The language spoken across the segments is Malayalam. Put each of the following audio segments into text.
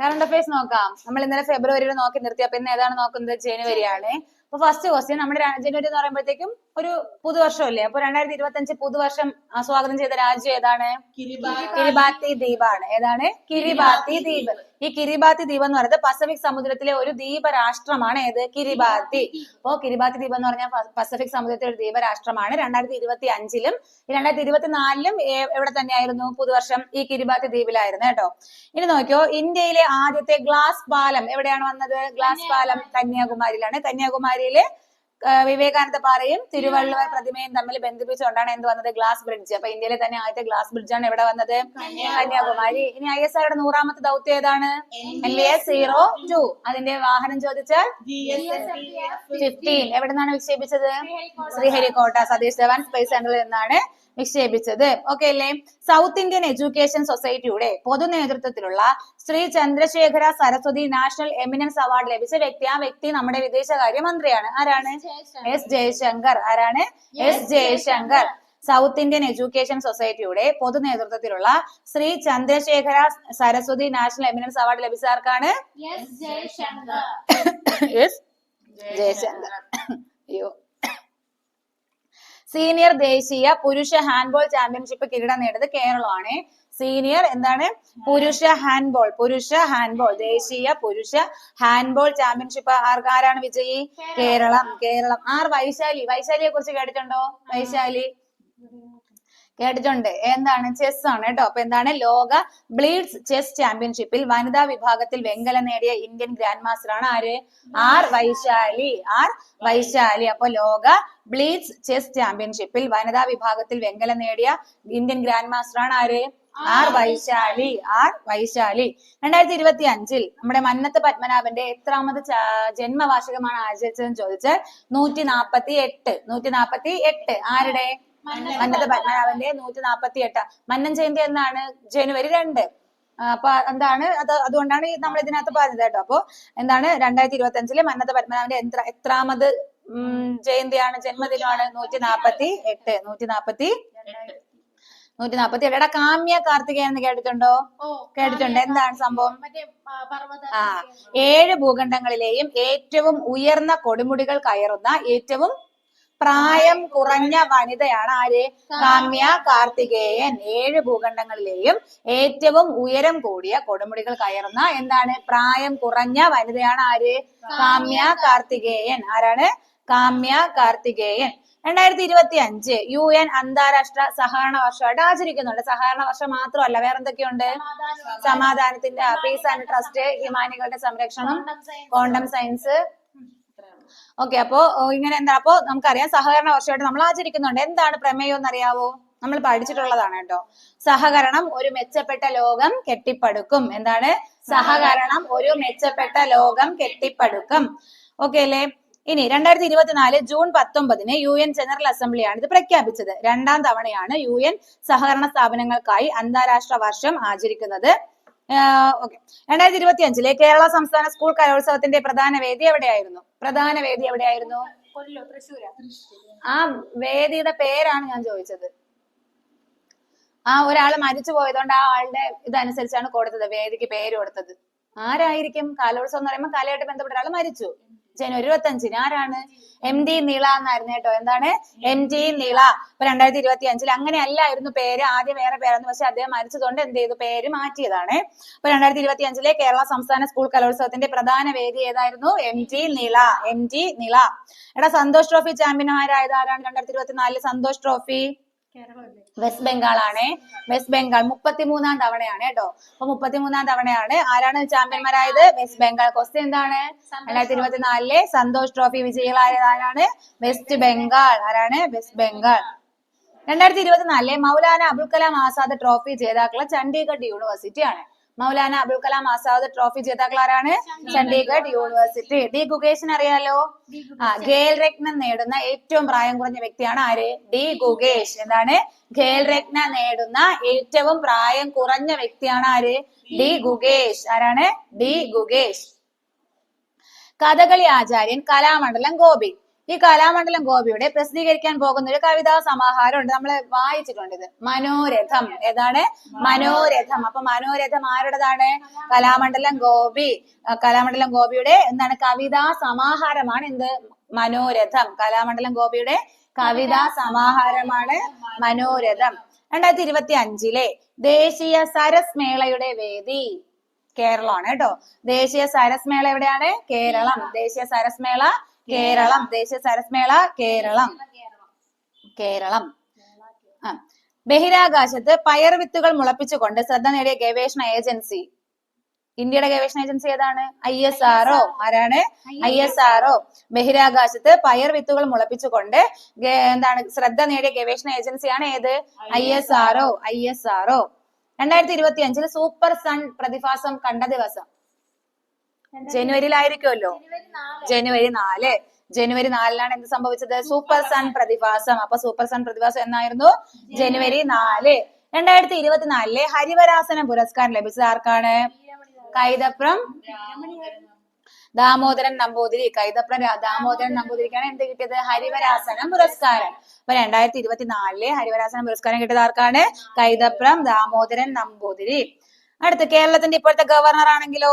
കറണ്ട് അഫയേഴ്സ് നോക്കാം. നമ്മൾ ഇന്നലെ ഫെബ്രുവരിയിൽ നോക്കി നിർത്തി. ഇന്ന് ഏതാണ് നോക്കുന്നത്? ജനുവരി ആണ് അപ്പൊ ഫസ്റ്റ് ക്വസ്റ്റ്യൻ നമ്മുടെ ജനുവരി എന്ന് പറയുമ്പോഴത്തേക്കും ഒരു പുതുവർഷമല്ലേ? അപ്പൊ രണ്ടായിരത്തി ഇരുപത്തി അഞ്ച് പുതുവർഷം സ്വാഗതം ചെയ്ത രാജ്യം ഏതാണ്? കിരിബാത്തി. ദ്വീപാണ്. ഏതാണ്? കിരിബാത്തി ദ്വീപ്. ഈ കിരിബാത്തി ദ്വീപ് എന്ന് പറയുന്നത് പസഫിക് സമുദ്രത്തിലെ ഒരു ദ്വീപ രാഷ്ട്രമാണ് ഏത്? കിരിബാത്തി. അപ്പോ കിരിബാത്തി ദ്വീപ് എന്ന് പറഞ്ഞാൽ പസഫിക് സമുദ്രത്തിലെ ഒരു ദ്വീപ രാഷ്ട്രമാണ് രണ്ടായിരത്തി ഇരുപത്തി അഞ്ചിലും രണ്ടായിരത്തി ഇരുപത്തിനാലിലും എവിടെ തന്നെയായിരുന്നു പുതുവർഷം ഈ കിരിബാത്തി ദ്വീപിലായിരുന്നു കേട്ടോ? ഇനി നോക്കിയോ ഇന്ത്യയിലെ ആദ്യത്തെ ഗ്ലാസ് പാലം എവിടെയാണ് വന്നത്? ഗ്ലാസ് പാലം കന്യാകുമാരിയിലാണ്. കന്യാകുമാരിയിലെ വിവേകാനന്ദ പാറയും തിരുവള്ളുവർ പ്രതിമയും തമ്മിൽ ബന്ധിപ്പിച്ചുകൊണ്ടാണ് എന്ത് വന്നത് ഗ്ലാസ് ബ്രിഡ്ജ്. അപ്പൊ ഇന്ത്യയിലെ തന്നെ ആദ്യത്തെ ഗ്ലാസ് ബ്രിഡ്ജാണ് എവിടെ വന്നത്? കന്യാകുമാരി. ഇനി ഐ എസ് ആറുടെ നൂറാമത്തെ ദൗത്യം ഏതാണ്? N V S zero two. അതിന്റെ വാഹനം ചോദിച്ചാൽ ഫിഫ്റ്റീൻ. എവിടെ നിന്നാണ് വിക്ഷേപിച്ചത് ശ്രീഹരിക്കോട്ട സതീഷ് ധവാൻ സ്പേസ് സെന്ററിൽ നിന്നാണ്. വിക്ഷേപിച്ചത് ഓക്കെ അല്ലേ? സൗത്ത് ഇന്ത്യൻ എഡ്യൂക്കേഷൻ സൊസൈറ്റിയുടെ പൊതു നേതൃത്വത്തിലുള്ള Shri Chandrasekhara Saraswati national eminence award ലഭിച്ച വ്യക്തി. ആ വ്യക്തി നമ്മുടെ വിദേശകാര്യ മന്ത്രിയാണ്. ആരാണ്? എസ് ജയശങ്കർ. ആരാണ്? S Jaishankar. South Indian education സൊസൈറ്റിയുടെ പൊതു നേതൃത്വത്തിലുള്ള Shri Chandrasekhara Saraswati national eminence award ലഭിച്ച ആർക്കാണ്? എസ് ജയശങ്കർ. അയ്യോ. സീനിയർ ദേശീയ പുരുഷ ഹാൻഡ്ബോൾ ചാമ്പ്യൻഷിപ്പ് കിരീടം നേടിയത് കേരളമാണ്. സീനിയർ എന്താണ്? പുരുഷ ഹാൻഡ്ബോൾ പുരുഷ ഹാൻഡ്ബോൾ ദേശീയ പുരുഷ ഹാൻഡ്ബോൾ ചാമ്പ്യൻഷിപ്പ് ആർക്കാരാണ് വിജയി? കേരളം. കേരളം ആർ വൈശാലി? വൈശാലിയെ കുറിച്ച് കേട്ടിട്ടുണ്ടോ? വൈശാലി? കേട്ടിട്ടുണ്ട്. എന്താണ്? ചെസ് ആണ് കേട്ടോ അപ്പൊ എന്താണ്? ലോക ബ്ലീഡ്സ് ചെസ് ചാമ്പ്യൻഷിപ്പിൽ വനിതാ വിഭാഗത്തിൽ വെങ്കലം നേടിയ ഇന്ത്യൻ ഗ്രാൻഡ് മാസ്റ്റർ ആണ് ആര്? ആർ വൈശാലി. ആർ വൈശാലി. അപ്പൊ ലോക ബ്ലീഡ്സ് ചെസ് ചാമ്പ്യൻഷിപ്പിൽ വനിതാ വിഭാഗത്തിൽ വെങ്കലം നേടിയ ഇന്ത്യൻ ഗ്രാൻഡ് മാസ്റ്റർ ആണ് ആര്? ആർ വൈശാലി. ആർ വൈശാലി. രണ്ടായിരത്തി ഇരുപത്തി അഞ്ചിൽ നമ്മുടെ മന്നത്ത് പത്മനാഭന്റെ എത്രാമത് ജന്മവാർഷികമാണ് ആചരിച്ചതെന്ന് ചോദിച്ചാൽ നൂറ്റി നാപ്പത്തി എട്ട് നൂറ്റി നാപ്പത്തി എട്ട് ആരുടെ? മന്നത്ത് പത്മനാഭന്റെ നൂറ്റി നാപ്പത്തി എട്ട് മന്നൻ ജയന്തി എന്നാണ് ജനുവരി രണ്ട്. അപ്പൊ എന്താണ് അത് അതുകൊണ്ടാണ് നമ്മൾ ഇതിനകത്ത് പറഞ്ഞത് കേട്ടോ. അപ്പൊ എന്താണ് രണ്ടായിരത്തി ഇരുപത്തി അഞ്ചിലെ മന്നത്ത് പത്മനാഭന്റെ എത്ര എത്രാമത് ജയന്തിയാണ് ജന്മദിനമാണ്? നൂറ്റി നാപ്പത്തി എട്ട് നൂറ്റി നാപ്പത്തി നൂറ്റി നാപ്പത്തി എട്ട് എടാ കാമ്യ കാർത്തികേയൻ എന്ന് കേട്ടിട്ടുണ്ടോ? കേട്ടിട്ടുണ്ട്. എന്താണ് സംഭവം? ആ ഏഴ് ഭൂഖണ്ഡങ്ങളിലെയും ഏറ്റവും ഉയർന്ന കൊടുമുടികൾ കയറുന്ന ഏറ്റവും പ്രായം കുറഞ്ഞ വനിതയാണ് ആര്? കാമ്യ കാർത്തികേയൻ. ഏഴ് ഭൂഖണ്ഡങ്ങളിലെയും ഏറ്റവും ഉയരം കൂടിയ കൊടുമുടികൾ കയറുന്ന എന്താണ്? പ്രായം കുറഞ്ഞ വനിതയാണ് ആര്? കാമ്യ കാർത്തികേയൻ. ആരാണ്? കാമ്യ കാർത്തികേയൻ. രണ്ടായിരത്തി ഇരുപത്തി അഞ്ച് യു എൻ അന്താരാഷ്ട്ര സഹകരണ വർഷമായിട്ട് ആചരിക്കുന്നുണ്ട്. സഹകരണ വർഷം മാത്രമല്ല. വേറെ എന്തൊക്കെയുണ്ട്? സമാധാനത്തിന്റെ പീസ് ആൻഡ് ട്രസ്റ്റ് ഹിമാനികളുടെ സംരക്ഷണം ക്വാണ്ടം സയൻസ് ഓക്കെ അപ്പോ ഇങ്ങനെ എന്താ അപ്പോ നമുക്കറിയാം സഹകരണ വർഷമായിട്ട് നമ്മൾ ആചരിക്കുന്നുണ്ട്. എന്താണ് പ്രമേയം എന്നറിയാവോ? നമ്മൾ പഠിച്ചിട്ടുള്ളതാണ് കേട്ടോ. സഹകരണം ഒരു മെച്ചപ്പെട്ട ലോകം കെട്ടിപ്പടുക്കും. എന്താണ്? സഹകരണം ഒരു മെച്ചപ്പെട്ട ലോകം കെട്ടിപ്പടുക്കും. ഓക്കെ അല്ലേ? ഇനി രണ്ടായിരത്തി ഇരുപത്തിനാല് ജൂൺ പത്തൊമ്പതിന് യു എൻ ജനറൽ അസംബ്ലിയാണ് ഇത് പ്രഖ്യാപിച്ചത്. രണ്ടാം തവണയാണ് യു എൻ സഹകരണ സ്ഥാപനങ്ങൾക്കായി അന്താരാഷ്ട്ര വർഷം ആചരിക്കുന്നത്. രണ്ടായിരത്തി ഇരുപത്തി അഞ്ചിലെ കേരള സംസ്ഥാന സ്കൂൾ കലോത്സവത്തിന്റെ പ്രധാന വേദി എവിടെയായിരുന്നു? പ്രധാന വേദി എവിടെയായിരുന്നു? ആ വേദിയുടെ പേരാണ് ഞാൻ ചോദിച്ചത്. ആ ഒരാൾ മരിച്ചു പോയതുകൊണ്ട് ആ ആളുടെ ഇതനുസരിച്ചാണ് കൊടുത്തത് വേദിക്ക് പേര് കൊടുത്തത്. ആരായിരിക്കും? കലോത്സവം എന്ന് പറയുമ്പോൾ കലയായിട്ട് ബന്ധപ്പെട്ട ഒരാൾ മരിച്ചു. ജനുവരി ഇരുപത്തി അഞ്ചിന് ആരാണ്? എം ഡി നീള എന്നായിരുന്നു കേട്ടോ. എന്താണ്? എം ടി നീള. ഇപ്പൊ രണ്ടായിരത്തി ഇരുപത്തി അഞ്ചിൽ അങ്ങനെ അല്ലായിരുന്നു പേര്. ആദ്യം വേറെ പേരായിരുന്നു. പക്ഷെ അദ്ദേഹം മരിച്ചതുകൊണ്ട് എന്ത് ചെയ്തു? പേര് മാറ്റിയതാണ്. അപ്പൊ രണ്ടായിരത്തി ഇരുപത്തി അഞ്ചിലെ കേരള സംസ്ഥാന സ്കൂൾ കലോത്സവത്തിന്റെ പ്രധാന വേദി ഏതായിരുന്നു? M T Nila. M T Nila. എടാ സന്തോഷ് ട്രോഫി ചാമ്പ്യന്മാരായത് ആരാണ്? രണ്ടായിരത്തി ഇരുപത്തിനാലിൽ സന്തോഷ് ട്രോഫി. വെസ്റ്റ് ബംഗാൾ ആണ്. വെസ്റ്റ് ബംഗാൾ മുപ്പത്തിമൂന്നാം തവണയാണ് കേട്ടോ. അപ്പൊ മുപ്പത്തിമൂന്നാം തവണയാണ്. ആരാണ് ചാമ്പ്യന്മാരായത്? വെസ്റ്റ് ബംഗാൾ ക്വസ്റ്റ്യൻ എന്താണ്? രണ്ടായിരത്തി ഇരുപത്തിനാലിലെ സന്തോഷ് ട്രോഫി വിജയികളായത് ആരാണ്? വെസ്റ്റ് ബംഗാൾ ആരാണ്? വെസ്റ്റ് ബംഗാൾ രണ്ടായിരത്തി ഇരുപത്തിനാലിലെ മൗലാന അബുൽ കലാം ആസാദ് ട്രോഫി ജേതാക്കളെ ചണ്ഡീഗഡ് യൂണിവേഴ്സിറ്റി ആണ്. മൗലാന അബുൽ കലാം ആസാദ് ട്രോഫി ജേതാക്കളാരാണ്? ചണ്ഡീഗഡ് യൂണിവേഴ്സിറ്റി. ഡി ഗുഗേഷിന് അറിയാലോ? ആ ഖേൽ രത്ന നേടുന്ന ഏറ്റവും പ്രായം കുറഞ്ഞ വ്യക്തിയാണ് ആര്? ഡി ഗുഗേഷ് എന്താണ്? ഖേൽ രത്ന നേടുന്ന ഏറ്റവും പ്രായം കുറഞ്ഞ വ്യക്തിയാണ് ആര്? ഡി ഗുഗേഷ് ആരാണ്? ഡി ഗുഗേഷ് കഥകളി ആചാര്യൻ കലാമണ്ഡലം ഗോപി. ഈ കലാമണ്ഡലം ഗോപിയുടെ പ്രസിദ്ധീകരിക്കാൻ പോകുന്ന ഒരു കവിതാ സമാഹാരം ഉണ്ട് നമ്മൾ വായിച്ചിട്ടുണ്ട് ഇത്. മനോരഥം. ഏതാണ്? മനോരഥം. അപ്പൊ മനോരഥം ആരുടേതാണ്? കലാമണ്ഡലം ഗോപി. കലാമണ്ഡലം ഗോപിയുടെ എന്താണ്? കവിതാ സമാഹാരമാണ് എന്ത്? മനോരഥം. കലാമണ്ഡലം ഗോപിയുടെ കവിതാ സമാഹാരമാണ് മനോരഥം. രണ്ടായിരത്തി ഇരുപത്തി അഞ്ചിലെ ദേശീയ സരസ് മേളയുടെ വേദി കേരളമാണ് കേട്ടോ. ദേശീയ സരസ് മേള എവിടെയാണ്? കേരളം. ദേശീയ സരസ് മേള കേരളം ദേശീയ സരസ്മേള കേരളം. കേരളം. ബഹിരാകാശത്ത് പയർ വിത്തുകൾ മുളപ്പിച്ചുകൊണ്ട് ശ്രദ്ധ നേടിയ ഗവേഷണ ഏജൻസി. ഇന്ത്യയുടെ ഗവേഷണ ഏജൻസി ഏതാണ്? ഐ എസ് ആർഒ ആരാണ്? ഐ എസ് ആർഒ ബഹിരാകാശത്ത് പയർ വിത്തുകൾ മുളപ്പിച്ചുകൊണ്ട് എന്താണ് ശ്രദ്ധ നേടിയ ഗവേഷണ ഏജൻസിയാണ് ഏത്? I S R O I S R O രണ്ടായിരത്തി ഇരുപത്തി അഞ്ചിൽ സൂപ്പർ സൺ പ്രതിഭാസം കണ്ട ദിവസം. ജനുവരിയിലായിരിക്കുമല്ലോ. ജനുവരി നാല്. ജനുവരി നാലിലാണ് എന്ത് സംഭവിച്ചത്? സൂപ്പർ സൺ പ്രതിഭാസം. അപ്പൊ സൂപ്പർ സൺ പ്രതിഭാസം എന്നായിരുന്നു? ജനുവരി നാല്. രണ്ടായിരത്തി ഇരുപത്തിനാലിലെ ഹരിവരാസന പുരസ്കാരം ലഭിച്ചത് ആർക്കാണ്? കൈതപ്രം ദാമോദരൻ നമ്പൂതിരി. കൈതപ്രം ദാമോദരൻ നമ്പൂതിരിക്കാണ് എന്ത് കിട്ടിയത്? ഹരിവരാസനം പുരസ്കാരം. അപ്പൊ രണ്ടായിരത്തി ഇരുപത്തിനാലിലെ ഹരിവരാസനം പുരസ്കാരം കിട്ടിയത് ആർക്കാണ്? കൈതപ്രം ദാമോദരൻ നമ്പൂതിരി. അടുത്ത് കേരളത്തിന്റെ ഇപ്പോഴത്തെ ഗവർണർ ആണെങ്കിലോ?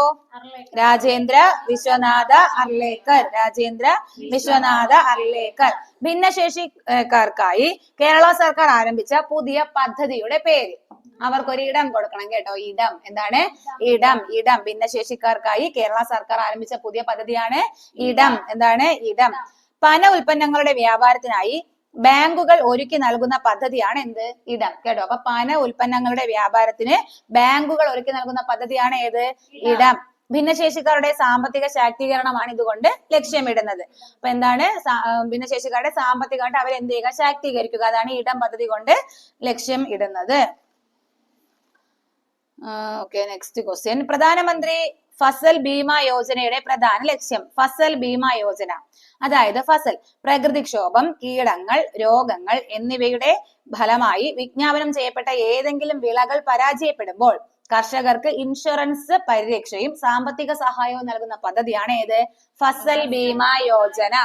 രാജേന്ദ്ര വിശ്വനാഥ അർലേക്കർ. രാജേന്ദ്ര വിശ്വനാഥ അർലേക്കർ. ഭിന്നശേഷിക്കാർക്കായി കേരള സർക്കാർ ആരംഭിച്ച പുതിയ പദ്ധതിയുടെ പേര്. അവർക്കൊരു ഇടം കൊടുക്കണം കേട്ടോ. ഇടം. എന്താണ്? ഇടം. ഇടം. ഭിന്നശേഷിക്കാർക്കായി കേരള സർക്കാർ ആരംഭിച്ച പുതിയ പദ്ധതിയാണ് ഇടം. എന്താണ്? ഇടം. പന ഉൽപ്പന്നങ്ങളുടെ വ്യാപാരത്തിനായി ബാങ്കുകൾ ഒരുക്കി നൽകുന്ന പദ്ധതിയാണ് എന്ത്? ഇടം. കേട്ടോ. അപ്പൊ പന ഉൽപ്പന്നങ്ങളുടെ വ്യാപാരത്തിന് ബാങ്കുകൾ ഒരുക്കി നൽകുന്ന പദ്ധതിയാണ് ഏത്? ഇടം. ഭിന്നശേഷിക്കാരുടെ സാമ്പത്തിക ശാക്തീകരണമാണ് ഇതുകൊണ്ട് ലക്ഷ്യമിടുന്നത്. അപ്പൊ എന്താണ്? ഭിന്നശേഷിക്കാരുടെ സാമ്പത്തികമായിട്ട് അവരെ എന്ത് ചെയ്യുക? ശാക്തീകരിക്കുക. അതാണ് ഇടം പദ്ധതി കൊണ്ട് ലക്ഷ്യം ഇടുന്നത്. ഓക്കെ നെക്സ്റ്റ് ക്വസ്റ്റ്യൻ പ്രധാനമന്ത്രി ഫസൽ ഭീമ യോജനയുടെ പ്രധാന ലക്ഷ്യം. ഫസൽ ഭീമ യോജന. അതായത് ഫസൽ പ്രകൃതിക്ഷോഭം കീടങ്ങൾ രോഗങ്ങൾ എന്നിവയുടെ ഫലമായി വിജ്ഞാപനം ചെയ്യപ്പെട്ട ഏതെങ്കിലും വിളകൾ പരാജയപ്പെടുമ്പോൾ കർഷകർക്ക് ഇൻഷുറൻസ് പരിരക്ഷയും സാമ്പത്തിക സഹായവും നൽകുന്ന പദ്ധതിയാണ് ഏത്? ഫസൽ ഭീമ യോജന.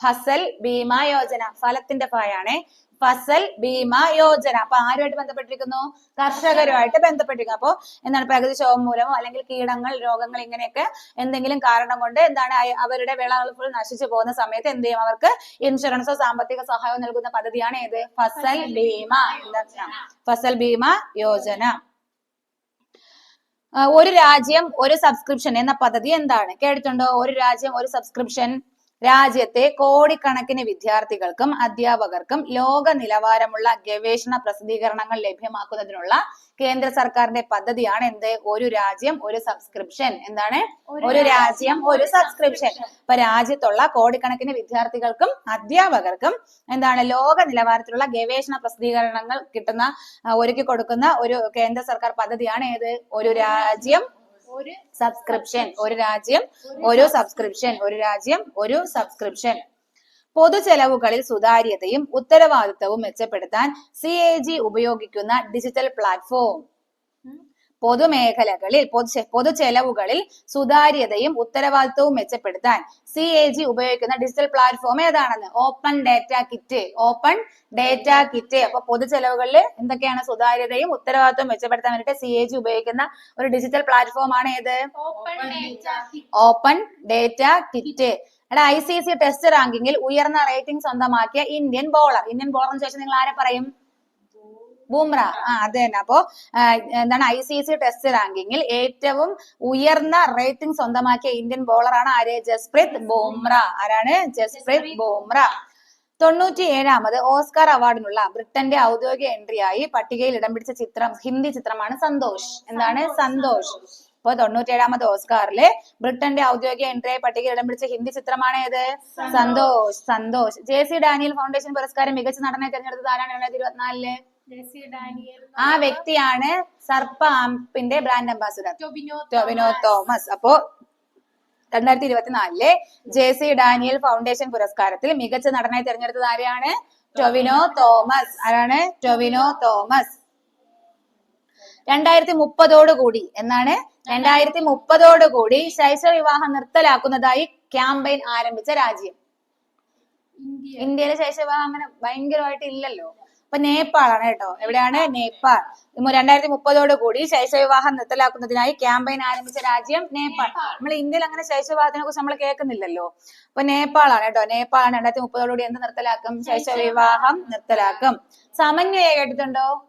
ഫസൽ ഭീമ യോജന. ഫലത്തിന്റെ ഫയാണ് ഫസൽ ഭീമ യോജന. അപ്പൊ ആരുമായിട്ട് ബന്ധപ്പെട്ടിരിക്കുന്നു? കർഷകരുമായിട്ട് ബന്ധപ്പെട്ടിരിക്കുന്നു. അപ്പോ എന്താണ് പ്രകൃതി ശോഭം മൂലമോ അല്ലെങ്കിൽ കീടങ്ങൾ രോഗങ്ങൾ ഇങ്ങനെയൊക്കെ എന്തെങ്കിലും കാരണം കൊണ്ട് എന്താണ് അവരുടെ വിളകൾ ഫുൾ നശിച്ചു പോകുന്ന സമയത്ത് എന്ത് ചെയ്യും? അവർക്ക് ഇൻഷുറൻസോ സാമ്പത്തിക സഹായമോ നൽകുന്ന പദ്ധതിയാണ് ഏത്? ഫസൽ ഭീമ ഫസൽ ഭീമ യോജന. ഒരു രാജ്യം ഒരു സബ്സ്ക്രിപ്ഷൻ എന്ന പദ്ധതി എന്താണ്? കേട്ടിട്ടുണ്ടോ? ഒരു രാജ്യം ഒരു സബ്സ്ക്രിപ്ഷൻ. രാജ്യത്തെ കോടിക്കണക്കിന് വിദ്യാർത്ഥികൾക്കും അധ്യാപകർക്കും ലോക നിലവാരമുള്ള ഗവേഷണ പ്രസിദ്ധീകരണങ്ങൾ ലഭ്യമാക്കുന്നതിനുള്ള കേന്ദ്ര സർക്കാരിന്റെ പദ്ധതിയാണ് എന്ത്? ഒരു രാജ്യം ഒരു സബ്സ്ക്രിപ്ഷൻ എന്താണ്? ഒരു രാജ്യം ഒരു സബ്സ്ക്രിപ്ഷൻ ഇപ്പൊ രാജ്യത്തുള്ള കോടിക്കണക്കിന് വിദ്യാർത്ഥികൾക്കും അധ്യാപകർക്കും എന്താണ് ലോക നിലവാരത്തിലുള്ള ഗവേഷണ പ്രസിദ്ധീകരണങ്ങൾ കിട്ടുന്ന ഒരുക്കി കൊടുക്കുന്ന ഒരു കേന്ദ്ര സർക്കാർ പദ്ധതിയാണ് ഏത്? ഒരു രാജ്യം ഒരു സബ്സ്ക്രിപ്ഷൻ ഒരു രാജ്യം ഒരു സബ്സ്ക്രിപ്ഷൻ ഒരു രാജ്യം ഒരു സബ്സ്ക്രിപ്ഷൻ പൊതുചെലവുകളിൽ സുതാര്യതയും ഉത്തരവാദിത്തവും മെച്ചപ്പെടുത്താൻ സി എ ജി ഉപയോഗിക്കുന്ന ഡിജിറ്റൽ പ്ലാറ്റ്ഫോം പൊതുമേഖലകളിൽ പൊതു ചെലവുകളിൽ സുതാര്യതയും ഉത്തരവാദിത്വവും മെച്ചപ്പെടുത്താൻ സി എ ജി ഉപയോഗിക്കുന്ന ഡിജിറ്റൽ പ്ലാറ്റ്ഫോം ഏതാണെന്ന്? Open data kit open data kit അപ്പൊ പൊതു ചെലവുകളിൽ എന്തൊക്കെയാണ് സുതാര്യതയും ഉത്തരവാദിത്വവും മെച്ചപ്പെടുത്താൻ വേണ്ടിയിട്ട് സി എ ജി ഉപയോഗിക്കുന്ന ഒരു ഡിജിറ്റൽ പ്ലാറ്റ്ഫോം ആണ് ഏത്? ഓപ്പൺ ഡേറ്റ കിറ്റ് എടാ ഐ സി സി ടെസ്റ്റ് റാങ്കിങ്ങിൽ ഉയർന്ന റേറ്റിംഗ് സ്വന്തമാക്കിയ ഇന്ത്യൻ ബോളർ ഇന്ത്യൻ ബോളറിന് ശേഷം നിങ്ങൾ ആരെ പറയും? ബൂംറ. ആ അത് തന്നെ. അപ്പോ എന്താണ് ഐ സി സി ടെസ്റ്റ് റാങ്കിങ്ങിൽ ഏറ്റവും ഉയർന്ന റേറ്റിംഗ് സ്വന്തമാക്കിയ ഇന്ത്യൻ ബോളറാണ് ആര്? ജസ്പ്രീത് ബോംറ. ആരാണ്? ജസ്പ്രീത് ബോംറ. തൊണ്ണൂറ്റി ഏഴാമത് ഓസ്കാർ അവാർഡിനുള്ള ബ്രിട്ടന്റെ ഔദ്യോഗിക എൻട്രിയായി പട്ടികയിൽ ഇടം പിടിച്ച ചിത്രം ഹിന്ദി ചിത്രമാണ് സന്തോഷ്. എന്താണ്? സന്തോഷ് ഇപ്പൊ തൊണ്ണൂറ്റേഴാമത് ഓസ്കാറിലെ ബ്രിട്ടന്റെ ഔദ്യോഗിക എൻട്രിയായി പട്ടികയിൽ ഇടം പിടിച്ച ഹിന്ദി ചിത്രമാണ് ഏത്? Santhosh. Santhosh. J C Daniel foundation പുരസ്കാരം മികച്ച നടനെ തിരഞ്ഞെടുത്തത് ആരാണ്? രണ്ടായിരത്തി ഇരുപത്തിനാലിൽ? ആ വ്യക്തിയാണ് സർപ്പ ആംപിന്റെ ബ്രാൻഡ് അംബാസിഡർ ടൊബിനോ ടൊവിനോ തോമസ്. അപ്പോ രണ്ടായിരത്തി ഇരുപത്തിനാലിലെ ജെ സി ഡാനിയൽ ഫൗണ്ടേഷൻ പുരസ്കാരത്തിൽ മികച്ച നടനായി തിരഞ്ഞെടുത്തത് ആരെയാണ്? ടൊവിനോ തോമസ്. ആരാണ്? ടൊവിനോ തോമസ്. രണ്ടായിരത്തി മുപ്പതോടു കൂടി എന്നാണ്? രണ്ടായിരത്തി മുപ്പതോടു കൂടി ശൈശവ വിവാഹം നിർത്തലാക്കുന്നതായി ക്യാമ്പയിൻ ആരംഭിച്ച രാജ്യം. ഇന്ത്യ. ഇന്ത്യയിലെ ശൈശവിവാഹം അങ്ങനെ ഭയങ്കരമായിട്ട് ഇല്ലല്ലോ. അപ്പൊ നേപ്പാളാണ് കേട്ടോ. എവിടെയാണ്? നേപ്പാൾ. രണ്ടായിരത്തി മുപ്പതോട് കൂടി ശൈശവിവാഹം നിർത്തലാക്കുന്നതിനായി ക്യാമ്പയിൻ ആരംഭിച്ച രാജ്യം നേപ്പാൾ. നമ്മൾ ഇന്ത്യയിൽ അങ്ങനെ ശൈശവിവാഹത്തിനെ കുറിച്ച് നമ്മൾ കേൾക്കുന്നില്ലല്ലോ. അപ്പൊ നേപ്പാളാണ് കേട്ടോ. നേപ്പാളാണ് രണ്ടായിരത്തി മുപ്പതോടുകൂടി എന്ത് നിർത്തലാക്കും? ശൈശവിവാഹം നിർത്തലാക്കും. സമന്വയ കേട്ടിട്ടുണ്ടോ.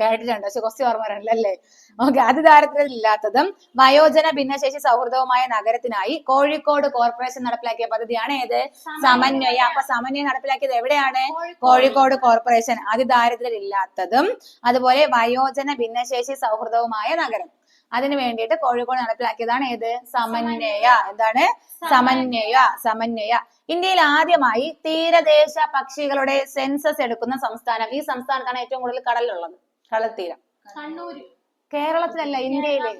കേട്ടിട്ടുണ്ട് പക്ഷെ കുറച്ച് ഓർമ്മ വരണല്ലേ ഓക്കെ അതിദാരിദ്ര്യമില്ലാത്തതും വയോജന ഭിന്നശേഷി സൗഹൃദവുമായ നഗരത്തിനായി കോഴിക്കോട് കോർപ്പറേഷൻ നടപ്പിലാക്കിയ പദ്ധതിയാണ് ഏത്? സമന്വയ. അപ്പൊ സമന്വയം നടപ്പിലാക്കിയത് എവിടെയാണ്? കോഴിക്കോട്. കോർപ്പറേഷൻ. അതിദാരിദ്ര്യമില്ലാത്തതും അതുപോലെ വയോജന ഭിന്നശേഷി സൗഹൃദവുമായ നഗരം. അതിനു വേണ്ടിയിട്ട് കോഴിക്കോട് നടപ്പിലാക്കിയതാണ് ഏത്? സമന്വയ. എന്താണ്? സമന്വയ. സമന്വയ. ഇന്ത്യയിൽ ആദ്യമായി തീരദേശ പക്ഷികളുടെ സെൻസസ് എടുക്കുന്ന സംസ്ഥാനം. ഈ സംസ്ഥാനത്താണ് ഏറ്റവും കൂടുതൽ കടലുള്ളത്. കടൽത്തീരം. കണ്ണൂര്. കേരളത്തിലല്ല ഇന്ത്യയിലെ.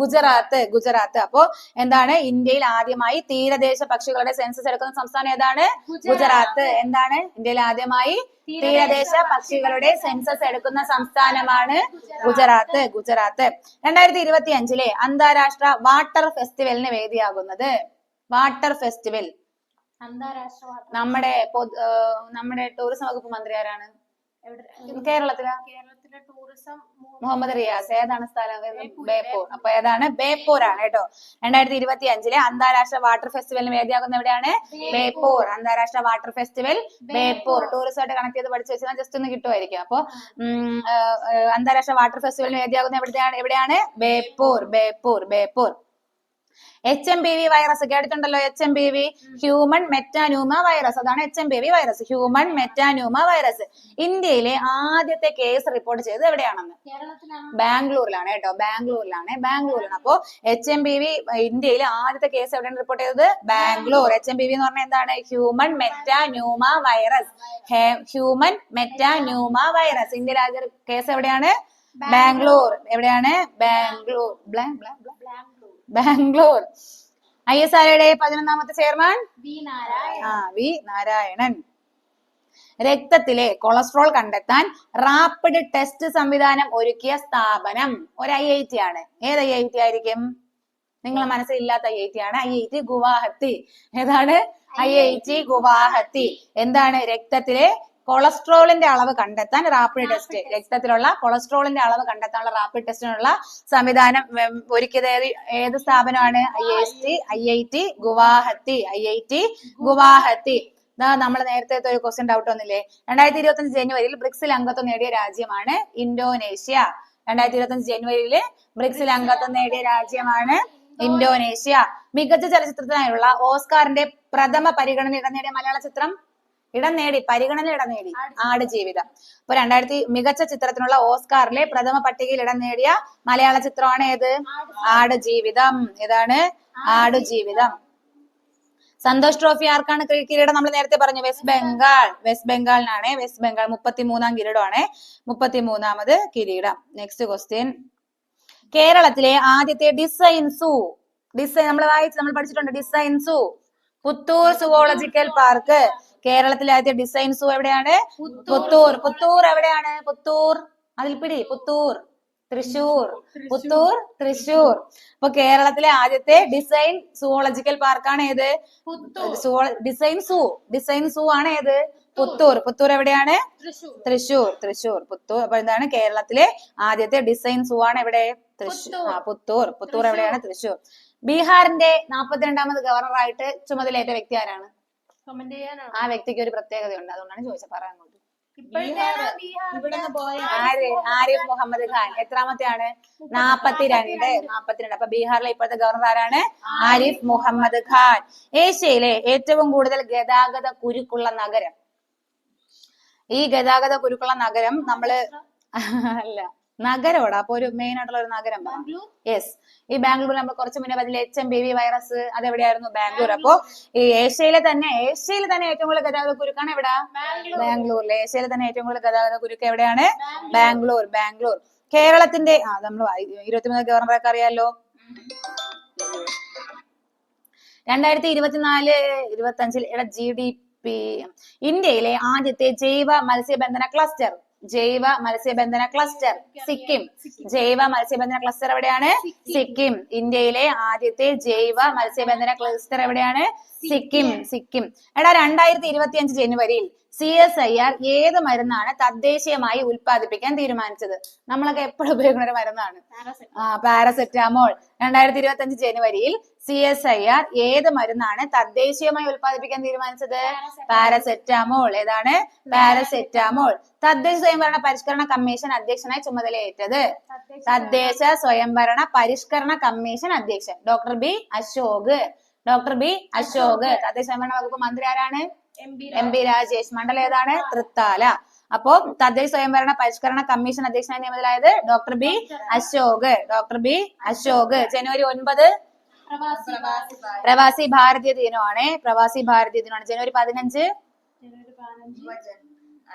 ഗുജറാത്ത്. ഗുജറാത്ത് അപ്പോ എന്താണ് ഇന്ത്യയിൽ ആദ്യമായി തീരദേശ പക്ഷികളുടെ സെൻസസ് എടുക്കുന്ന സംസ്ഥാനം ഏതാണ്? ഗുജറാത്ത്. എന്താണ്? ഇന്ത്യയിൽ ആദ്യമായി തീരദേശ പക്ഷികളുടെ സെൻസസ് എടുക്കുന്ന സംസ്ഥാനമാണ് ഗുജറാത്ത്. ഗുജറാത്ത് രണ്ടായിരത്തി ഇരുപത്തി അഞ്ചിലെ അന്താരാഷ്ട്ര വാട്ടർ ഫെസ്റ്റിവലിന് വേദിയാകുന്നത് വാട്ടർ ഫെസ്റ്റിവൽ. അന്താരാഷ്ട്ര. നമ്മുടെ നമ്മുടെ ടൂറിസം വകുപ്പ് മന്ത്രി ആരാണ്? കേരളത്തിലാ? കേരളത്തിലെ. കേരളത്തിലെ ടൂറിസം മുഹമ്മദ് റിയാസ്. ഏതാണ് സ്ഥലം? ബേപ്പൂർ. അപ്പൊ ഏതാണ്? ബേപ്പൂർ ആണ് കേട്ടോ. രണ്ടായിരത്തി ഇരുപത്തി അഞ്ചിലെ അന്താരാഷ്ട്ര വാട്ടർ ഫെസ്റ്റിവലിന് വേദിയാകുന്ന എവിടെയാണ്? ബേപ്പൂർ. അന്താരാഷ്ട്ര വാട്ടർ ഫെസ്റ്റിവൽ ബേപ്പൂർ. ടൂറിസമായിട്ട് കണക്ട് ചെയ്ത് പഠിച്ചു വെച്ചാൽ ജസ്റ്റ് ഒന്ന് കിട്ടുമായിരിക്കും. അപ്പൊ അന്താരാഷ്ട്ര വാട്ടർ ഫെസ്റ്റിവലിന് വേദിയാകുന്ന എവിടെയാണ്? എവിടെയാണ്? Beypore. Beypore. Beypore. H M B V virus കേട്ടിട്ടുണ്ടല്ലോ H M B V human metapneumovirus അതാണ് H M B V virus human metapneumovirus ഇന്ത്യയിലെ ആദ്യത്തെ കേസ് റിപ്പോർട്ട് ചെയ്തത് എവിടെയാണെന്ന്? ബാംഗ്ലൂരിലാണ് കേട്ടോ ബാംഗ്ലൂരിലാണ് ബാംഗ്ലൂരിലാണ്. അപ്പോ എച്ച് എം ബി വി ഇന്ത്യയിലെ ആദ്യത്തെ കേസ് എവിടെയാണ് റിപ്പോർട്ട് ചെയ്തത്? Bangalore. H M B V എന്ന് പറഞ്ഞാൽ എന്താണ്? Human metapneumovirus human metapneumovirus ഇന്ത്യയിലെ ആദ്യ കേസ് എവിടെയാണ്? ബാംഗ്ലൂർ. എവിടെയാണ്? Bangalore. Blah- blah- blah- Bangalore. I S ആർഒയുടെ പതിനൊന്നാമത്തെ ചെയർമാൻ? വി നാരായണൻ. ആ വി നാരായണൻ. രക്തത്തിലെ കൊളസ്ട്രോൾ കണ്ടെത്താൻ റാപ്പിഡ് ടെസ്റ്റ് സംവിധാനം ഒരുക്കിയ സ്ഥാപനം ഒരു ഐ ഐ ടി ആണ്. ഏത് ഐ ഐ ടി ആയിരിക്കും? നിങ്ങളെ മനസ്സിലില്ലാത്ത ഐ ഐ ടി ആണ്. I I T Guwahati. ഏതാണ്? I I T Guwahati. എന്താണ് രക്തത്തിലെ കൊളസ്ട്രോളിന്റെ അളവ് കണ്ടെത്താൻ റാപ്പിഡ് ടെസ്റ്റ് രക്തത്തിലുള്ള കൊളസ്ട്രോളിന്റെ അളവ് കണ്ടെത്താനുള്ള റാപ്പിഡ് ടെസ്റ്റിനുള്ള സംവിധാനം ഒരുക്കിയത് ഏത് ഏത് സ്ഥാപനമാണ്? I S T I I T Guwahati I I T Guwahati. നമ്മൾ നേരത്തെ ഒരു ക്വസ്റ്റ്യൻ ഡൗട്ട് ഒന്നില്ലേ രണ്ടായിരത്തി ഇരുപത്തി അഞ്ച് ജനുവരിയിൽ ബ്രിക്സിൽ അംഗത്വം നേടിയ രാജ്യമാണ് ഇന്തോനേഷ്യ. രണ്ടായിരത്തി ഇരുപത്തി അഞ്ച് ജനുവരിയിൽ ബ്രിക്സിൽ അംഗത്വം നേടിയ രാജ്യമാണ് ഇന്തോനേഷ്യ. മികച്ച ചലച്ചിത്രത്തിനായുള്ള ഓസ്കാറിന്റെ പ്രഥമ പരിഗണന ഇടം നേടിയ മലയാള ചിത്രം ഇടം നേടി പരിഗണന ഇടം നേടി. ആട് ജീവിതം. അപ്പൊ രണ്ടായിരത്തി മികച്ച ചിത്രത്തിനുള്ള ഓസ്കാറിലെ പ്രഥമ പട്ടികയിൽ ഇടം നേടിയ മലയാള ചിത്രമാണ് ഏത്? ആട് ജീവിതം. ഏതാണ്? ആട് ജീവിതം. സന്തോഷ് ട്രോഫി ആർക്കാണ് കിരീടം? നമ്മൾ നേരത്തെ പറഞ്ഞു വെസ്റ്റ് ബംഗാൾ. വെസ്റ്റ് ബംഗാളിനാണ്. വെസ്റ്റ് ബംഗാൾ മുപ്പത്തി മൂന്നാം കിരീടമാണ്. മുപ്പത്തി മൂന്നാമത് കിരീടം. നെക്സ്റ്റ് ക്വസ്റ്റ്യൻ കേരളത്തിലെ ആദ്യത്തെ ഡിസൈൻ സൂ. ഡിസൈൻ നമ്മൾ വായിച്ച് നമ്മൾ പഠിച്ചിട്ടുണ്ട്. Design zoo. Puthur zoological park. കേരളത്തിലെ ആദ്യത്തെ ഡിസൈൻ സൂ എവിടെയാണ്? പുത്തൂർ. പുത്തൂർ. എവിടെയാണ്? പുത്തൂർ. അതിൽപ്പിടി പിടി. പുത്തൂർ. തൃശൂർ പുത്തൂർ തൃശൂർ അപ്പൊ കേരളത്തിലെ ആദ്യത്തെ ഡിസൈൻ സുവോളജിക്കൽ പാർക്കാണ് ഏത്? ഡിസൈൻ സൂ ഡിസൈൻ സൂ ആണ് ഏത്? പുത്തൂർ. പുത്തൂർ. എവിടെയാണ്? തൃശൂർ തൃശൂർ പുത്തൂർ. അപ്പൊ എന്താണ് കേരളത്തിലെ ആദ്യത്തെ ഡിസൈൻ സൂ ആണ് എവിടെ? തൃശൂർ. ആ പുത്തൂർ. പുത്തൂർ എവിടെയാണ്? തൃശൂർ ബീഹാറിന്റെ നാപ്പത്തിരണ്ടാമത് ഗവർണറായിട്ട് ചുമതലയേറ്റ വ്യക്തി ആരാണ്? കമന്റ് ചെയ്യാനാണ്? ആ വ്യക്തിക്ക് ഒരു പ്രത്യേകതയുണ്ട്. അതുകൊണ്ടാണ് ചോദിച്ചത്. പറയാൻ അങ്ങോട്ട്. ഇപ്പോഴത്തെ ബീഹാർ ആര്? ആരിഫ് മുഹമ്മദ് ഖാൻ. എത്രാമത്തെയാണ്? നാപ്പത്തിരണ്ട്. നാപ്പത്തിരണ്ട്. അപ്പൊ ബീഹാറിലെ ഇപ്പോഴത്തെ ഗവർണർ ആരാണ്? ആരിഫ് മുഹമ്മദ് ഖാൻ. ഏഷ്യയിലെ ഏറ്റവും കൂടുതൽ ഗതാഗത കുരുക്കുള്ള നഗരം. ഈ ഗതാഗത കുരുക്കുള്ള നഗരം നമ്മൾ അല്ല. നഗരമാണ് അപ്പൊ ഒരു മെയിൻ ആയിട്ടുള്ള ഒരു നഗരം യെസ് ഈ ബാംഗ്ലൂർ നമ്മൾ കുറച്ച് മുന്നേ പറഞ്ഞില്ല H M B V virus അതെവിടെയായിരുന്നു? Bangalore. അപ്പോ ഈ ഏഷ്യയിലെ തന്നെ ഏഷ്യയിൽ തന്നെ ഏറ്റവും കൂടുതൽ ഗതാഗത കുരുക്കാണ് എവിടെ? ബാംഗ്ലൂർ. ബാംഗ്ലൂരിൽ ഏഷ്യയിലെ തന്നെ ഏറ്റവും കൂടുതൽ ഗതാഗത കുരുക്ക് എവിടെയാണ്? ബാംഗ്ലൂർ. ബാംഗ്ലൂർ കേരളത്തിന്റെ ആ നമ്മൾ ഇരുപത്തിമൂന്ന് ഗവർണറൊക്കെ അറിയാലോ? രണ്ടായിരത്തി ഇരുപത്തിനാല് ഇരുപത്തി അഞ്ചിൽ ജി ഡി പി ഇന്ത്യയിലെ ആദ്യത്തെ ജൈവ മത്സ്യബന്ധന ക്ലസ്റ്റർ ജൈവ മത്സ്യബന്ധന ക്ലസ്റ്റർ സിക്കിം. ജൈവ മത്സ്യബന്ധന ക്ലസ്റ്റർ എവിടെയാണ്? സിക്കിം. ഇന്ത്യയിലെ ആദ്യത്തെ ജൈവ മത്സ്യബന്ധന ക്ലസ്റ്റർ എവിടെയാണ്? സിക്കിം. സിക്കിം. എടാ രണ്ടായിരത്തി ഇരുപത്തി അഞ്ച് ജനുവരിയിൽ സി എസ് ഐ ആർ ഏത് മരുന്നാണ് തദ്ദേശീയമായി ഉത്പാദിപ്പിക്കാൻ തീരുമാനിച്ചത്? നമ്മളൊക്കെ എപ്പോഴും ഉപയോഗിക്കുന്ന ഒരു മരുന്നാണ്. ആ പാരസെറ്റാമോൾ. രണ്ടായിരത്തി ഇരുപത്തി അഞ്ച് ജനുവരിയിൽ സി എസ് ഐ ആർ ഏത് മരുന്നാണ് തദ്ദേശീയമായി ഉത്പാദിപ്പിക്കാൻ തീരുമാനിച്ചത്? പാരസെറ്റാമോൾ. ഏതാണ്? പാരസെറ്റാമോൾ. തദ്ദേശ സ്വയംഭരണ പരിഷ്കരണ കമ്മീഷൻ അധ്യക്ഷനായി ചുമതലയേറ്റത്. തദ്ദേശ സ്വയംഭരണ പരിഷ്കരണ കമ്മീഷൻ അധ്യക്ഷൻ. Doctor B Ashok. Doctor B Ashok. തദ്ദേശ സ്വയംഭരണ വകുപ്പ് മന്ത്രി ആരാണ്? M P Rajesh. മണ്ഡലം ഏതാണ്? തൃത്താല. അപ്പോ തദ്ദേശ സ്വയംഭരണ പരിഷ്കരണ കമ്മീഷൻ അധ്യക്ഷനായി നിയമിതരായത് doctor B Ashok. Doctor B Ashok. ജനുവരി ഒൻപത് പ്രവാസി ഭാരതീയ ദിനമാണ്. പ്രവാസി ഭാരതീയ ദിനമാണ്. ജനുവരി പതിനഞ്ച്.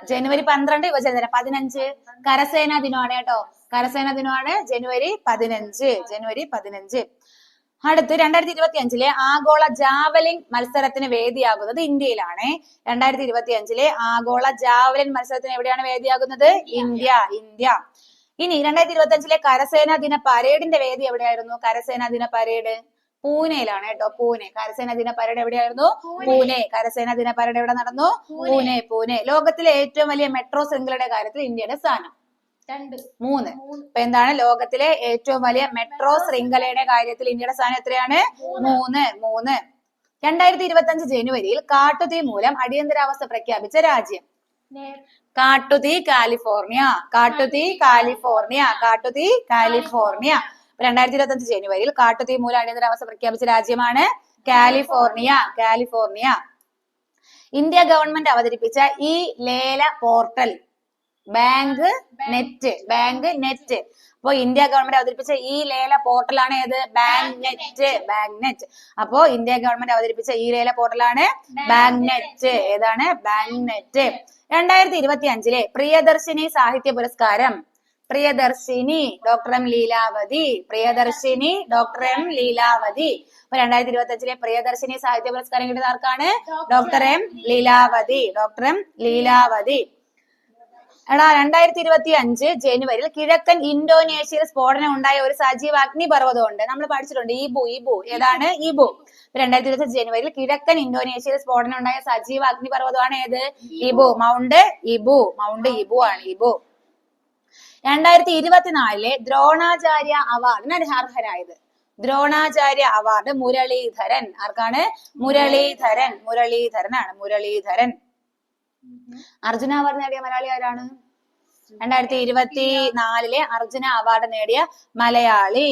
ജനുവരി പന്ത്രണ്ട് യുവജന ദിനം പതിനഞ്ച് കരസേനാ ദിനമാണ് കേട്ടോ. കരസേനാ ദിനമാണ് ജനുവരി പതിനഞ്ച്. ജനുവരി പതിനഞ്ച്. അടുത്ത് രണ്ടായിരത്തി ഇരുപത്തി അഞ്ചിലെ ആഗോള ജാവലിൻ മത്സരത്തിന് വേദിയാകുന്നത് ഇന്ത്യയിലാണ്. രണ്ടായിരത്തി ഇരുപത്തി അഞ്ചിലെ ആഗോള ജാവലിൻ മത്സരത്തിന് എവിടെയാണ് വേദിയാകുന്നത്? ഇന്ത്യ. ഇന്ത്യ. ഇനി രണ്ടായിരത്തി ഇരുപത്തി അഞ്ചിലെ കരസേനാ ദിന പരേഡിന്റെ വേദി എവിടെയായിരുന്നു? കരസേനാ ദിന പരേഡ്. പൂനെയിലാണ് കേട്ടോ പൂനെ. കരസേനാ ദിന പരേഡ് എവിടെയായിരുന്നു? പൂനെ. കരസേനാ ദിന പരേഡ് എവിടെ നടന്നു? പൂനെ. പൂനെ ലോകത്തിലെ ഏറ്റവും വലിയ മെട്രോ ശൃംഖലയുടെ കാര്യത്തിൽ ഇന്ത്യയുടെ സ്ഥാനം. രണ്ട്. മൂന്ന്. ഇപ്പൊ എന്താണ്? ലോകത്തിലെ ഏറ്റവും വലിയ മെട്രോ ശൃംഖലയുടെ കാര്യത്തിൽ ഇന്ത്യയുടെ സ്ഥാനം എത്രയാണ്? മൂന്ന്. മൂന്ന്. രണ്ടായിരത്തി ഇരുപത്തി അഞ്ച് ജനുവരിയിൽ കാട്ടുതീ മൂലം അടിയന്തരാവസ്ഥ പ്രഖ്യാപിച്ച രാജ്യം? കാട്ടുതീ കാലിഫോർണിയ. കാട്ടുതീ കാലിഫോർണിയ. കാട്ടുതീ കാലിഫോർണിയ. രണ്ടായിരത്തി ഇരുപത്തി അഞ്ച് ജനുവരിയിൽ കാട്ടുതീ മൂലം അടിയന്തരാവസ്ഥ പ്രഖ്യാപിച്ച രാജ്യമാണ് കാലിഫോർണിയ. കാലിഫോർണിയ. ഇന്ത്യ ഗവൺമെന്റ് അവതരിപ്പിച്ച ഈ ലേല portal bank net bank net. അപ്പോ ഇന്ത്യ ഗവൺമെന്റ് അവതരിപ്പിച്ച ഈ ലേല പോർട്ടലാണ് ഏത്? Bank net. Bank net. അപ്പോ ഇന്ത്യ ഗവൺമെന്റ് അവതരിപ്പിച്ച ഈ ലേല പോർട്ടലാണ് ബാങ്ക് നെറ്റ്. ഏതാണ്? Bank net. രണ്ടായിരത്തി ഇരുപത്തി അഞ്ചിലെ പ്രിയദർശിനി സാഹിത്യ പുരസ്കാരം. Priyadarshini doctor M Leelavathi. Priyadarshini doctor M Leelavathi. അപ്പൊ രണ്ടായിരത്തി ഇരുപത്തി അഞ്ചിലെ പ്രിയദർശിനി സാഹിത്യ പുരസ്കാരം കിട്ടിയത് ആർക്കാണ്? Doctor M Leelavathi doctor M Leelavathi. എടാ രണ്ടായിരത്തി ഇരുപത്തി അഞ്ച് ജനുവരിയിൽ കിഴക്കൻ ഇന്തോനേഷ്യയിൽ സ്ഫോടനം ഉണ്ടായ ഒരു സജീവ അഗ്നിപർവതം ഉണ്ട് നമ്മൾ പഠിച്ചിട്ടുണ്ട്. ഈ ഈബു ഈബു. ഏതാണ്? ഈബു. രണ്ടായിരത്തി ഇരുപത്തി ജനുവരിയിൽ കിഴക്കൻ ഇന്തോനേഷ്യയിൽ സ്ഫോടനം ഉണ്ടായ സജീവ അഗ്നിപർവതമാണ് ഏത്? ഇബു മൗണ്ട് ഇബു മൗണ്ട് ഇബു ആണ്. ഇബു രണ്ടായിരത്തി ഇരുപത്തിനാലിലെ ദ്രോണാചാര്യ അവാർഡിന് അർഹരായത് ദ്രോണാചാര്യ അവാർഡ് മുരളീധരൻ. ആർക്കാണ്? മുരളീധരൻ. മുരളീധരനാണ്. മുരളീധരൻ. അർജുന അവാർഡ് നേടിയ മലയാളി ആരാണ്? രണ്ടായിരത്തി ഇരുപത്തി നാലിലെ അർജുന അവാർഡ് നേടിയ മലയാളി.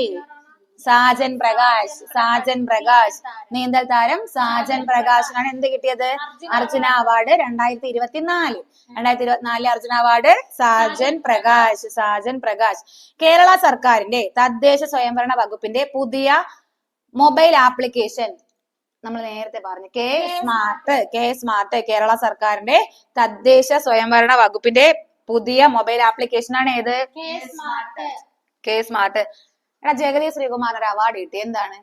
സാജൻ പ്രകാശ് സാജൻ പ്രകാശ് നീന്തൽ താരം സാജൻ പ്രകാശിനാണ് എന്ത് കിട്ടിയത്? അർജുന അവാർഡ്. രണ്ടായിരത്തി ഇരുപത്തിനാല് രണ്ടായിരത്തി ഇരുപത്തിനാലിലെ അർജുന അവാർഡ് സാജൻ പ്രകാശ് സാജൻ പ്രകാശ്. കേരള സർക്കാരിന്റെ തദ്ദേശ സ്വയംഭരണ വകുപ്പിന്റെ പുതിയ മൊബൈൽ ആപ്ലിക്കേഷൻ നമ്മൾ നേരത്തെ പറഞ്ഞു. K smart K smart Kerala സർക്കാരിന്റെ തദ്ദേശ സ്വയംഭരണ വകുപ്പിന്റെ പുതിയ മൊബൈൽ ആപ്ലിക്കേഷൻ ആണ് ഏത് സ്മാർട്ട്. K smart. എടാ ജഗതി ശ്രീകുമാർ ഒരു അവാർഡ് കിട്ടി. എന്താണ്?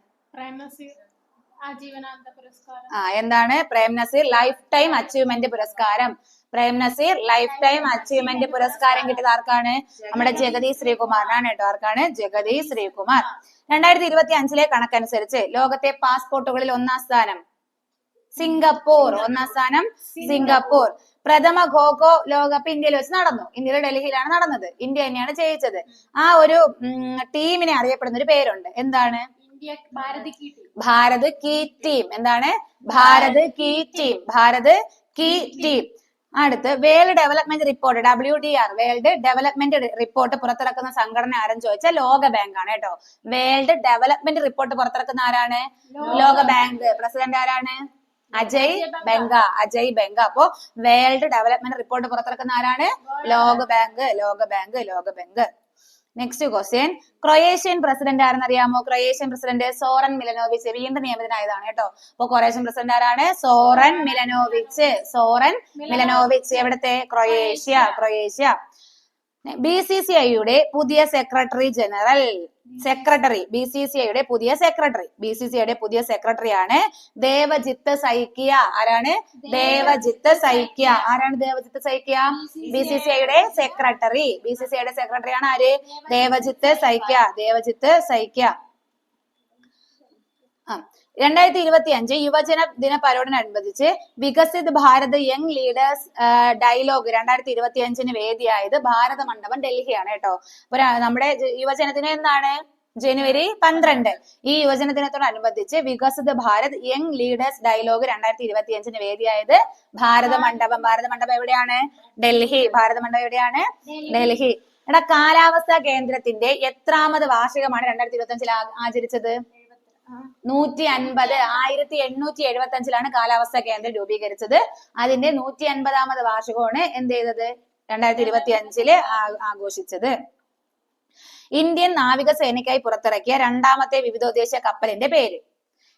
ആ എന്താണ്? Prem Nazir life time achievement പുരസ്കാരം. Prem Nazir life time achievement പുരസ്കാരം കിട്ടിയത് ആർക്കാണ്? നമ്മുടെ ജഗതി ശ്രീകുമാറിനാണ് കേട്ടോ. ആർക്കാണ്? ജഗതി ശ്രീകുമാർ. രണ്ടായിരത്തി ഇരുപത്തി അഞ്ചിലെ കണക്കനുസരിച്ച് ലോകത്തെ പാസ്പോർട്ടുകളിൽ ഒന്നാം സ്ഥാനം സിംഗപ്പൂർ. ഒന്നാം സ്ഥാനം സിംഗപ്പൂർ. പ്രഥമ ഖോഖോ ലോകകപ്പ് ഇന്ത്യയിൽ വെച്ച് നടന്നു. ഇന്ത്യയിലെ ഡൽഹിയിലാണ് നടന്നത്. ഇന്ത്യ തന്നെയാണ് ജയിച്ചത്. ആ ഒരു ടീമിനെ അറിയപ്പെടുന്ന ഒരു പേരുണ്ട്. എന്താണ്? Bharat key team. എന്താണ്? Bharat key team. Bharat key team. അടുത്ത് world development report W D R. World development report പുറത്തിറക്കുന്ന സംഘടന ആരെന്ന് ചോദിച്ചാൽ ലോക ബാങ്ക് ആണ് കേട്ടോ. വേൾഡ് ഡെവലപ്മെന്റ് റിപ്പോർട്ട് പുറത്തിറക്കുന്ന ആരാണ്? ലോക ബാങ്ക്. പ്രസിഡന്റ് ആരാണ്? അജയ് ബംഗ. അജയ് ബംഗ. അപ്പോ വേൾഡ് ഡെവലപ്മെന്റ് റിപ്പോർട്ട് പുറത്തിറക്കുന്ന ആരാണ്? ലോക ബാങ്ക്. ലോക ബാങ്ക് ലോക bank. Next question Croatian president ആരെന്ന് അറിയാമോ ക്രൊയേഷ്യൻ പ്രസിഡന്റ് സോറൻ മിലനോവിച്ച്. വീണ്ടും നിയമിതനായതാണ് കേട്ടോ. അപ്പൊ ക്രൊയേഷ്യൻ പ്രസിഡന്റ് ആരാണ്? സോറൻ മിലനോവിച്ച്. Zoran Milanovic. എവിടത്തെ? Croatia. Croatia. B C C ഐയുടെ പുതിയ secretary general secretary B C C ഐയുടെ പുതിയ സെക്രട്ടറി. ബി സി സി ഐയുടെ പുതിയ സെക്രട്ടറി ആണ് ദേവജിത്ത് സൈക്കിയ. ആരാണ്? ദേവജിത്ത് സൈക്കിയ. ആരാണ് Devajit Saikia? B C C ഐയുടെ സെക്രട്ടറി. ബി സി സി ഐയുടെ സെക്രട്ടറി ആണ് ആര്? ദേവജിത്ത് സൈക്കിയ. ദേവജിത്ത് സൈക്കിയ. രണ്ടായിരത്തി ഇരുപത്തി അഞ്ച് യുവജന ദിന പരോടനുബന്ധിച്ച് Viksit Bharat young leaders dialogue രണ്ടായിരത്തി ഇരുപത്തി അഞ്ചിന് വേദിയായത് ഭാരത മണ്ഡപം ഡൽഹിയാണ് കേട്ടോ. അപ്പൊ നമ്മുടെ യുവജന യുവജനദിനം എന്നാണ്? ജനുവരി പന്ത്രണ്ട്. ഈ യുവജന ദിനത്തോടനുബന്ധിച്ച് വികസിത ഭാരത് യങ് ലീഡേഴ്സ് ഡയലോഗ് രണ്ടായിരത്തി ഇരുപത്തി അഞ്ചിന് വേദിയായത് ഭാരത മണ്ഡപം ഭാരത മണ്ഡപം എവിടെയാണ്? ഡൽഹി. ഭാരത മണ്ഡപം എവിടെയാണ്? ഡൽഹി. എടാ കാലാവസ്ഥാ കേന്ദ്രത്തിന്റെ എത്രാമത് വാർഷികമാണ് രണ്ടായിരത്തി ഇരുപത്തി അഞ്ചിൽ ആചരിച്ചത്? നൂറ്റി അൻപത് ആയിരത്തി എണ്ണൂറ്റി എഴുപത്തി അഞ്ചിലാണ് കാലാവസ്ഥാ കേന്ദ്രം രൂപീകരിച്ചത്. അതിന്റെ നൂറ്റി അൻപതാമത് വാർഷികമാണ് എന്ത് ചെയ്തത്? രണ്ടായിരത്തി ഇരുപത്തി അഞ്ചിൽ ആഘോഷിച്ചത്. ഇന്ത്യൻ നാവികസേനയ്ക്കായി പുറത്തിറക്കിയ രണ്ടാമത്തെ വിവിധോദ്ദേശ കപ്പലിന്റെ പേര്.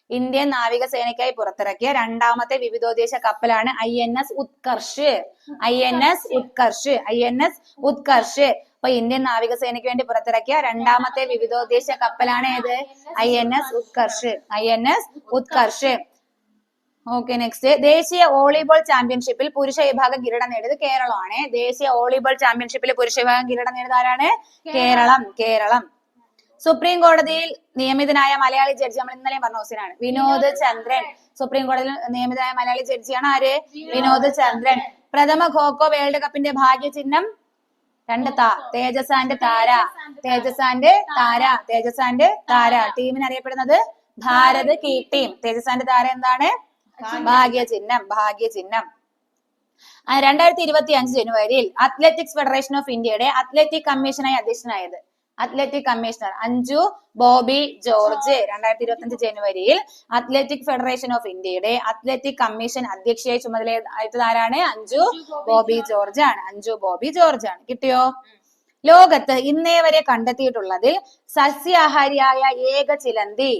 ഇന്ത്യൻ നാവികസേനയ്ക്കായി പുറത്തിറക്കിയ രണ്ടാമത്തെ വിവിധോദ്ദേശ കപ്പലാണ് I N S Utkarsh. I N S Utkarsh. I N S Utkarsh. അപ്പൊ ഇന്ത്യൻ നാവികസേനയ്ക്ക് വേണ്ടി പുറത്തിറക്കിയ രണ്ടാമത്തെ വിവിധോദ്ദേശ കപ്പലാണ് ഏത്? I N S Utkarsh. I N S Utkarsh. Okay next. ദേശീയ വോളിബോൾ ചാമ്പ്യൻഷിപ്പിൽ പുരുഷ വിഭാഗം കിരീടം നേടിയത് കേരളമാണ്. ദേശീയ വോളിബോൾ ചാമ്പ്യൻഷിപ്പിൽ പുരുഷ വിഭാഗം കിരീടം നേടിയത് ആരാണ്? കേരളം. കേരളം. സുപ്രീം കോടതിയിൽ നിയമിതനായ മലയാളി ജഡ്ജി നമ്മൾ ഇന്നലെ പറഞ്ഞ ഹോസിനാണ് വിനോദ് ചന്ദ്രൻ. സുപ്രീം കോടതിയിൽ നിയമിതനായ മലയാളി ജഡ്ജിയാണ് ആര്? വിനോദ് ചന്ദ്രൻ. പ്രഥമ ഖോഖോ വേൾഡ് കപ്പിന്റെ ഭാഗ്യ ചിഹ്നം രണ്ട് താ തേജസാന്റെ താര. തേജസാന്റെ താര. തേജസാന്റെ താര. ടീമിന് അറിയപ്പെടുന്നത് ഭാരത് കീ ടീം. തേജസാന്റെ താര എന്താണ്? ഭാഗ്യ ചിഹ്നം ഭാഗ്യ ചിഹ്നം രണ്ടായിരത്തി ഇരുപത്തി അഞ്ച് ജനുവരിയിൽ അത്ലറ്റിക്സ് ഫെഡറേഷൻ ഓഫ് ഇന്ത്യയുടെ അത്ലറ്റിക് കമ്മീഷനായി അധ്യക്ഷനായത് അത്ലറ്റിക് കമ്മീഷണർ അഞ്ചു ബോബി ജോർജ് രണ്ടായിരത്തി ഇരുപത്തി അഞ്ച് ജനുവരിയിൽ അത്ലറ്റിക് ഫെഡറേഷൻ ഓഫ് ഇന്ത്യയുടെ അത്ലറ്റിക് കമ്മീഷൻ അധ്യക്ഷയായി ചുമതലയായത് ആരാണ് അഞ്ജു ബോബി ജോർജ്. ആണ് അഞ്ചു ബോബി ജോർജ് ആണ് കിട്ടിയോ? ലോകത്ത് ഇന്നേ വരെ കണ്ടെത്തിയിട്ടുള്ളതിൽ സസ്യാഹാരിയായ ഏക ചിലന്തി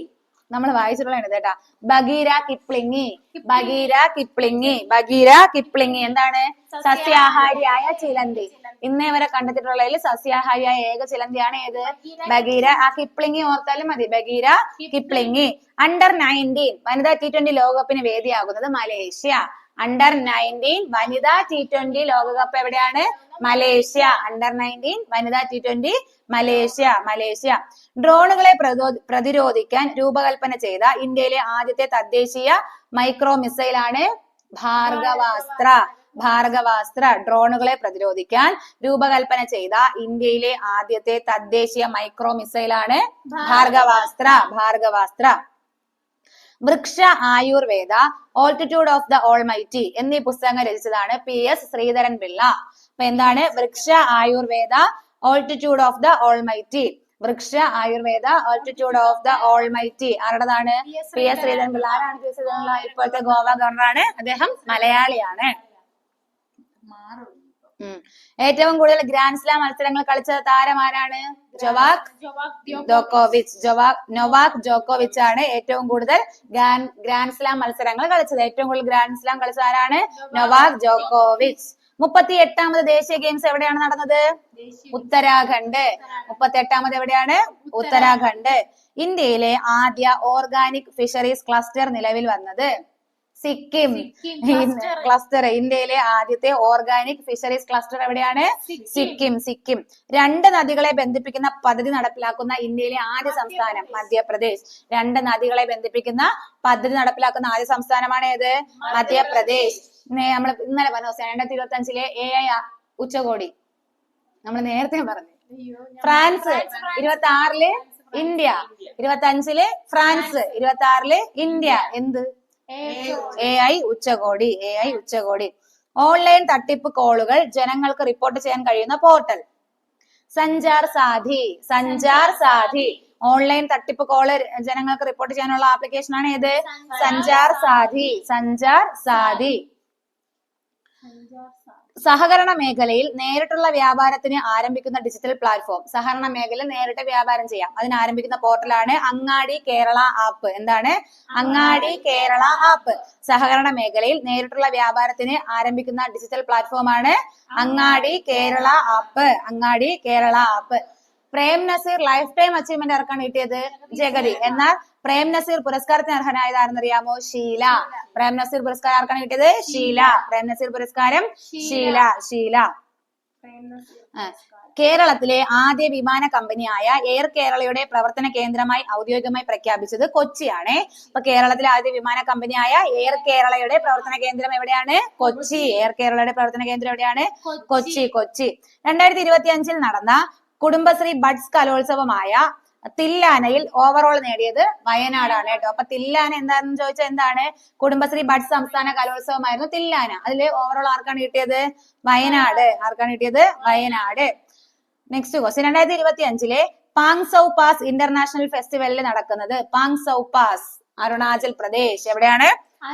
നമ്മൾ വായിച്ചിട്ടുള്ളതാണ് കേട്ടാ. ബഗീര കിപ്ലിങ്ങി ബഗീര കിപ്ലിങ്ങി ബഗീര കിപ്ലിങ്ങി. എന്താണ്? സസ്യാഹാരിയായ ചിലന്തി. ഇന്നേ വരെ കണ്ടെത്തിയിട്ടുള്ളതിൽ സസ്യാഹാരിയായ ഏക ചിലന്തിയാണ് ഏത്? ബഗീര ആ കിപ്ലിങ്ങി. ഓർത്താലും മതി. ബഗീര കിപ്ലിങ്ങി. അണ്ടർ നയന്റീൻ വനിതാ ടി ട്വന്റി ലോകകപ്പിന് വേദിയാകുന്നത് മലേഷ്യ. അണ്ടർ നയന്റീൻ വനിതാ ടി ട്വന്റി ലോകകപ്പ് എവിടെയാണ്? മലേഷ്യ. അണ്ടർ നയന്റീൻ വനിതാ ടി ട്വന്റി മലേഷ്യ. മലേഷ്യ. ഡ്രോണുകളെ പ്രതിരോ പ്രതിരോധിക്കാൻ രൂപകൽപ്പന ചെയ്ത ഇന്ത്യയിലെ ആദ്യത്തെ തദ്ദേശീയ മൈക്രോ മിസൈൽ ആണ് ഭാർഗവാസ്ത്ര. ഭാർഗവാസ്ത്ര ഡ്രോണുകളെ പ്രതിരോധിക്കാൻ രൂപകൽപ്പന ചെയ്ത ഇന്ത്യയിലെ ആദ്യത്തെ തദ്ദേശീയ മൈക്രോ മിസൈൽ ആണ് Bhargavastra. Bhargavastra. Vriksha Ayurveda altitude of the almighty എന്നീ പുസ്തകങ്ങൾ രചിച്ചതാണ് പി എസ് ശ്രീധരൻ പിള്ള. അപ്പൊ എന്താണ്? Vriksha Ayurveda altitude of the almighty Vriksha Ayurveda altitude of the almighty ആരുടേതാണ്? P S Sreedharan Pillai. ആരാണ്? പി എസ് ശ്രീധരൻ ഇപ്പോഴത്തെ ഗോവ ഗവർണറാണ്. അദ്ദേഹം മലയാളിയാണ്. ഏറ്റവും കൂടുതൽ ഗ്രാൻഡ് സ്ലാം മത്സരങ്ങൾ കളിച്ച താരം ആരാണ്? ജോവാക് ജോക്കോവിച്ച് ജവാക് നൊവാക് ജോക്കോവിച്ച് ആണ് ഏറ്റവും കൂടുതൽ ഗ്രാൻഡ് ഗ്രാൻഡ് സ്ലാം മത്സരങ്ങൾ കളിച്ചത്. ഏറ്റവും കൂടുതൽ ഗ്രാൻഡ് സ്ലാം കളിച്ചത് ആരാണ്? നൊവാക് ജോക്കോവിച്ച് മുപ്പത്തി എട്ടാമത് ദേശീയ ഗെയിംസ് എവിടെയാണ് നടന്നത്? ഉത്തരാഖണ്ഡ്. മുപ്പത്തി എട്ടാമത് എവിടെയാണ്? ഉത്തരാഖണ്ഡ്. ഇന്ത്യയിലെ ആദ്യ ഓർഗാനിക് ഫിഷറീസ് ക്ലസ്റ്റർ നിലവിൽ വന്നത് സിക്കിം ക്ലസ്റ്റർ ഇന്ത്യയിലെ ആദ്യത്തെ ഓർഗാനിക് ഫിഷറീസ് ക്ലസ്റ്റർ എവിടെയാണ്? സിക്കിം. സിക്കിം രണ്ട് നദികളെ ബന്ധിപ്പിക്കുന്ന പദ്ധതി നടപ്പിലാക്കുന്ന ഇന്ത്യയിലെ ആദ്യ സംസ്ഥാനം മധ്യപ്രദേശ്. രണ്ട് നദികളെ ബന്ധിപ്പിക്കുന്ന പദ്ധതി നടപ്പിലാക്കുന്ന ആദ്യ സംസ്ഥാനമാണ് ഏത്? മധ്യപ്രദേശ്. നമ്മൾ ഇന്നലെ പറഞ്ഞു രണ്ടായിരത്തി ഇരുപത്തി അഞ്ചിലെ എ ഐ ഉച്ചകോടി. നമ്മൾ നേരത്തെ പറഞ്ഞു. ഫ്രാൻസ് ഇരുപത്തി ആറിൽ ഇന്ത്യ. ഇരുപത്തി അഞ്ചിൽ ഫ്രാൻസ് ഇരുപത്തി ആറിൽ ഇന്ത്യ. എന്ത്? എ ഐ ഉച്ചകോടി. എ ഐ ഉച്ചകോടി. ഓൺലൈൻ തട്ടിപ്പ് കോളുകൾ ജനങ്ങൾക്ക് റിപ്പോർട്ട് ചെയ്യാൻ കഴിയുന്ന പോർട്ടൽ സഞ്ചാർ സാധി സഞ്ചാർ സാധി. ഓൺലൈൻ തട്ടിപ്പ് കോൾ ജനങ്ങൾക്ക് റിപ്പോർട്ട് ചെയ്യാനുള്ള ആപ്ലിക്കേഷൻ ആണ് ഏത്? സഞ്ചാർ സാധി. സഞ്ചാർ സാധി. സഹകരണ മേഖലയിൽ നേരിട്ടുള്ള വ്യാപാരത്തിന് ആരംഭിക്കുന്ന ഡിജിറ്റൽ പ്ലാറ്റ്ഫോം സഹകരണ മേഖലയിൽ നേരിട്ട് വ്യാപാരം ചെയ്യാം. അതിന് ആരംഭിക്കുന്ന പോർട്ടലാണ് അങ്ങാടി കേരള ആപ്പ് എന്താണ്? അങ്ങാടി കേരള ആപ്പ് സഹകരണ മേഖലയിൽ നേരിട്ടുള്ള വ്യാപാരത്തിന് ആരംഭിക്കുന്ന ഡിജിറ്റൽ പ്ലാറ്റ്ഫോം ആണ് Angadi Kerala app Angadi Kerala app Prem Nazir life time achievement ആർക്കാണ് കിട്ടിയത് ജഗതി. എന്നാൽ പ്രേം നസീർ പുരസ്കാരത്തിന് അർഹനായത് ആരെന്നറിയാമോ ഷീല. പ്രേം നസീർ പുരസ്കാരം ആർക്കാണ് കിട്ടിയത്? ഷീല. പ്രേം നസീർ പുരസ്കാരം? ഷീല. ഷീല. കേരളത്തിലെ ആദ്യ വിമാന കമ്പനിയായ എയർ കേരളയുടെ പ്രവർത്തന കേന്ദ്രമായി ഔദ്യോഗികമായി പ്രഖ്യാപിച്ചത് കൊച്ചിയാണ്. അപ്പൊ കേരളത്തിലെ ആദ്യ വിമാന കമ്പനിയായ എയർ കേരളയുടെ പ്രവർത്തന കേന്ദ്രം എവിടെയാണ്? കൊച്ചി. എയർ കേരളയുടെ പ്രവർത്തന കേന്ദ്രം എവിടെയാണ്? കൊച്ചി. കൊച്ചി. രണ്ടായിരത്തി ഇരുപത്തി അഞ്ചിൽ നടന്ന കുടുംബശ്രീ ബഡ്സ് കലോത്സവമായ തില്ലാനയിൽ ഓവറോൾ നേടിയത് വയനാടാണ് കേട്ടോ. അപ്പൊ തില്ലാന എന്താണെന്ന് ചോദിച്ചാൽ എന്താണ്? കുടുംബശ്രീ ബഡ് സംസ്ഥാന കലോത്സവമായിരുന്നു തില്ലാന. അതിൽ ഓവറോൾ ആർക്കാണ് കിട്ടിയത്? വയനാട്. ആർക്കാണ് കിട്ടിയത്? വയനാട്. നെക്സ്റ്റ് ക്വസ്റ്റ്യൻ രണ്ടായിരത്തി ഇരുപത്തി അഞ്ചിലെ പാങ് സൗ പാസ് ഇന്റർനാഷണൽ ഫെസ്റ്റിവലിൽ നടക്കുന്നത്. പാങ് സൗ പാസ് അരുണാചൽ പ്രദേശ്. എവിടെയാണ്?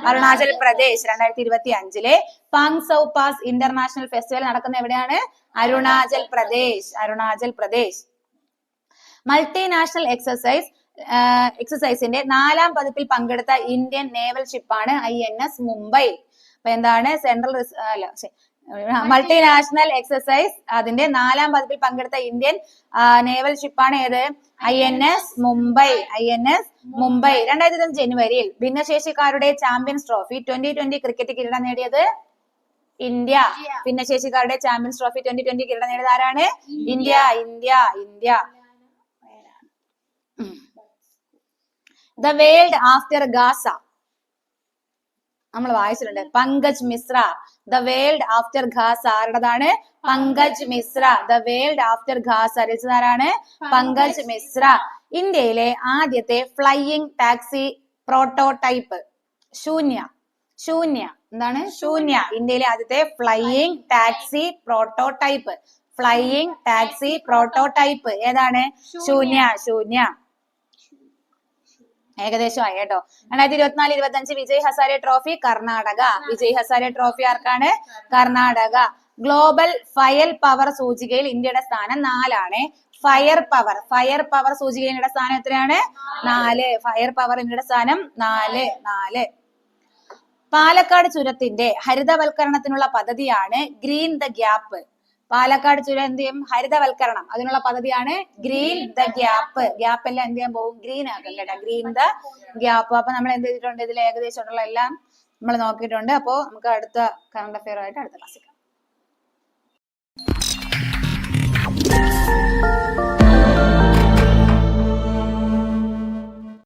അരുണാചൽ പ്രദേശ്. രണ്ടായിരത്തി ഇരുപത്തി അഞ്ചിലെ പാങ് സൗ പാസ് ഇന്റർനാഷണൽ ഫെസ്റ്റിവൽ നടക്കുന്നത് എവിടെയാണ്? അരുണാചൽ പ്രദേശ്. അരുണാചൽ പ്രദേശ്. മൾട്ടിനാഷണൽ എക്സസൈസ് എക്സസൈസിന്റെ നാലാം പതിപ്പിൽ പങ്കെടുത്ത ഇന്ത്യൻ നേവൽ ഷിപ്പാണ് ഐ എൻ എസ് മുംബൈ അപ്പൊ എന്താണ്? സെൻട്രൽ അല്ല മൾട്ടിനാഷണൽ എക്സസൈസ് അതിന്റെ നാലാം പതിപ്പിൽ പങ്കെടുത്ത ഇന്ത്യൻ നേവൽ ഷിപ്പാണ് ഏത്? I N S Mumbai I N S Mumbai രണ്ടായിരത്തി ജനുവരിയിൽ ഭിന്നശേഷിക്കാരുടെ champions trophy twenty twenty cricket കിരീടം നേടിയത് ഇന്ത്യ. ഭിന്നശേഷിക്കാരുടെ ചാമ്പ്യൻസ് ട്രോഫി ട്വന്റി ട്വന്റി കിരീടം നേടിയത് ആരാണ്? India India India. The world after Gaza നമ്മൾ വായിച്ചിട്ടുണ്ട്. Pankaj Mishra the world after Gaza ആരുടേതാണ്? Pankaj Mishra the world after Gaza രചിതാരാണ് Pankaj Mishra. ഇന്ത്യയിലെ ആദ്യത്തെ flying taxi prototype Shunya. Shunya. എന്താണ്? ശൂന്യ. ഇന്ത്യയിലെ ആദ്യത്തെ flying taxi prototype flying taxi prototype ഏതാണ്? ശൂന്യ. ശൂന്യ. ഏകദേശമായി കേട്ടോ. രണ്ടായിരത്തി ഇരുപത്തിനാല് ഇരുപത്തി അഞ്ച് വിജയ് ഹസാരെ ട്രോഫി കർണാടക. വിജയ് ഹസാരെ ട്രോഫി ആർക്കാണ്? കർണാടക. ഗ്ലോബൽ ഫയൽ പവർ സൂചികയിൽ ഇന്ത്യയുടെ സ്ഥാനം നാലാണ്. ഫയർ പവർ ഫയർ പവർ സൂചികയിൽ ഇന്ത്യയുടെ സ്ഥാനം എത്രയാണ്? നാല്. ഫയർ പവർ ഇന്ത്യയുടെ സ്ഥാനം നാല്. നാല്. പാലക്കാട് ചുരത്തിന്റെ ഹരിതവൽക്കരണത്തിനുള്ള പദ്ധതിയാണ് ഗ്രീൻ ദ ഗ്യാപ്പ് പാലക്കാട് ചുരം എന്ത് ചെയ്യും? ഹരിതവൽക്കരണം. അതിനുള്ള പദ്ധതിയാണ് ഗ്രീൻ ദ ഗ്യാപ്പ് ഗ്യാപ്പ് എല്ലാം എന്ത് ചെയ്യാൻ പോകും? ഗ്രീൻ ആക്കും കേട്ടോ. ഗ്രീൻ ദ ഗ്യാപ്പ് അപ്പൊ നമ്മൾ എന്ത് ചെയ്തിട്ടുണ്ട്? ഇതിൽ ഏകദേശം ഉള്ള എല്ലാം നമ്മൾ നോക്കിയിട്ടുണ്ട്. അപ്പോൾ നമുക്ക് അടുത്ത കറണ്ട് അഫെയർ ആയിട്ട് അടുത്ത ക്ലാസ്സിൽ